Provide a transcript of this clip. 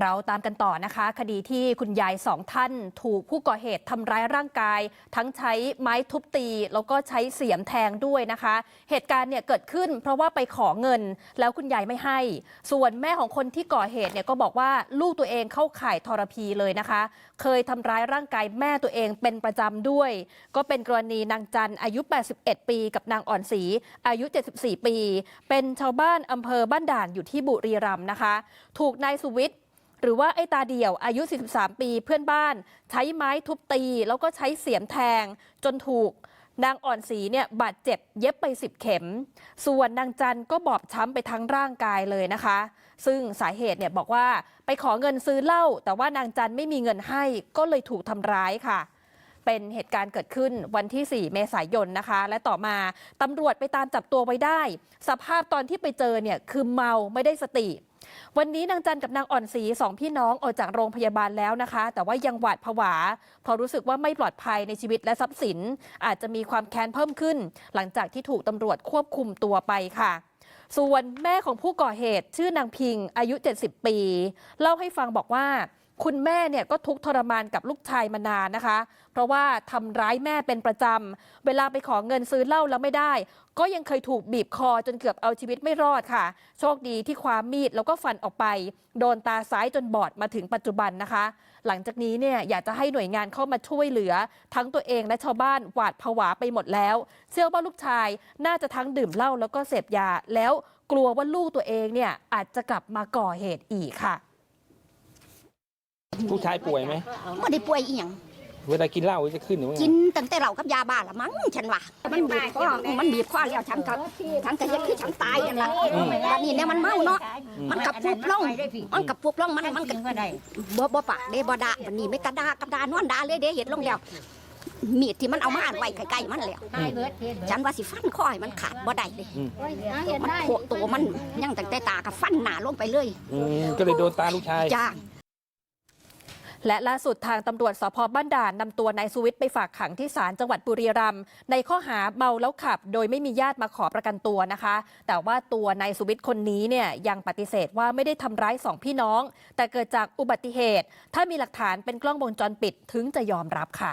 เราตามกันต่อนะคะ คดีที่คุณยายสองท่าน ถูกผู้ก่อเหตุทำร้ายร่างกาย ทั้งใช้ไม้ทุบตี แล้วก็ใช้เสียมแทงด้วยนะคะ เหตุการณ์เนี่ยเกิดขึ้นเพราะว่าไปขอเงิน แล้วคุณยายไม่ให้ ส่วนแม่ของคนที่ก่อเหตุเนี่ยก็บอกว่าลูกตัวเองเข้าข่ายทรพีเลยนะคะ เคยทำร้ายร่างกายแม่ตัวเองเป็นประจำด้วย ก็เป็นกรณีนางจันอายุ 81 ปี กับนางอ่อนศรีอายุ 74 ปี เป็นชาวบ้านอำเภอบ้านด่านอยู่ที่บุรีรัมย์นะคะ ถูกนายสุวิทย์ หรือว่าไอ้ตาเดี่ยวอายุ 43 ปีเพื่อนบ้าน ใช้ไม้ทุบตี แล้วก็ใช้เสียมแทงจนถูกนางอ่อนศรีเนี่ยบาดเจ็บเย็บไป 10 เข็ม ส่วนนางจันก็บอบช้ำไปทั้งร่างกายเลยนะคะ ซึ่งสาเหตุเนี่ยบอกว่าไปขอเงินซื้อเหล้าแต่ว่านางจันไม่มีเงินให้ก็เลยถูกทำร้ายค่ะ เป็นเหตุการณ์เกิดขึ้นวันที่ 4 เมษายนนะคะ และต่อมาตำรวจไปตามจับตัวไว้ได้ สภาพตอนที่ไปเจอเนี่ยคือเมาไม่ได้สติวันนี้นางจันกับนางอ่อนศรีสองพี่น้องออกจากโรงพยาบาลแล้วนะคะ แต่ว่ายังหวาดผวาเพราะรู้สึกว่าไม่ปลอดภัยในชีวิตและทรัพย์สิน อาจจะมีความแค้นเพิ่มขึ้น หลังจากที่ถูกตำรวจควบคุมตัวไปค่ะ ส่วนแม่ของผู้ก่อเหตุชื่อนางพิงอายุ 70 ปี เล่าให้ฟังบอกว่า คุณแม่เนี่ยก็ทุกทรมานกับลูกชายมานานนะคะ เพราะว่าทำร้ายแม่เป็นประจำ เวลาไปขอเงินซื้อเหล้าแล้วไม่ได้ ก็ยังเคยถูกบีบคอจนเกือบเอาชีวิตไม่รอดค่ะ โชคดีที่ความมีดแล้วก็ฟันออกไป โดนตาซ้ายจนบอดมาถึงปัจจุบันนะคะ หลังจากนี้เนี่ยอยากจะให้หน่วยงานเข้ามาช่วยเหลือ ทั้งตัวเองและชาวบ้านหวาดผวาไปหมดแล้ว เชื่อว่าลูกชายน่าจะทั้งดื่มเหล้าแล้วก็เสพยา แล้วกลัวว่าลูกตัวเองเนี่ยอาจจะกลับมาก่อเหตุอีกค่ะ ลูกชายป่วยไหมไม่ได้ป่วยอีหยังเวลากินเหล้าจะขึ้นหรือว่าไงกินตั้งแต่เหล้ากับยาบ้าละมั้งฉันว่ามันบีบคอมันบีบคอแล้วฉันก็ฉันก็เฮ็ดคือฉันตายนั่นล่ะบัดนี้เนี่ยมันเมาเนาะมันกับปุบลงมันกับปุบลงมันมันก็บ่บ่ปากเด้บ่ด่าบัดนี้ไม่กระดากับดานอนด่าเลยเด้เฮ็ดลงแล้วมีดที่มันเอามาอ่านไว้ใกล้ๆมันแล้วฉันว่าสิฟันคอให้มันขาดบ่ได้เลยมันโผล่ตัวมันยังตั้งแต่ตากับฟันหน้าลงไปเลยอืมก็เลยโดนตาลูกชายจ้า และล่าสุดทางตำรวจสพบ้านด่านนำตัวนายสุวิทย์ไปฝากขังที่ศาลจังหวัดบุรีรัมย์ในข้อหาเมาแล้วขับ โดยไม่มีญาติมาขอประกันตัวนะคะ แต่ว่าตัวนายสุวิทย์คนนี้เนี่ยยังปฏิเสธว่าไม่ได้ทำร้ายสองพี่น้อง แต่เกิดจากอุบัติเหตุ ถ้ามีหลักฐานเป็นกล้องวงจรปิดถึงจะยอมรับค่ะ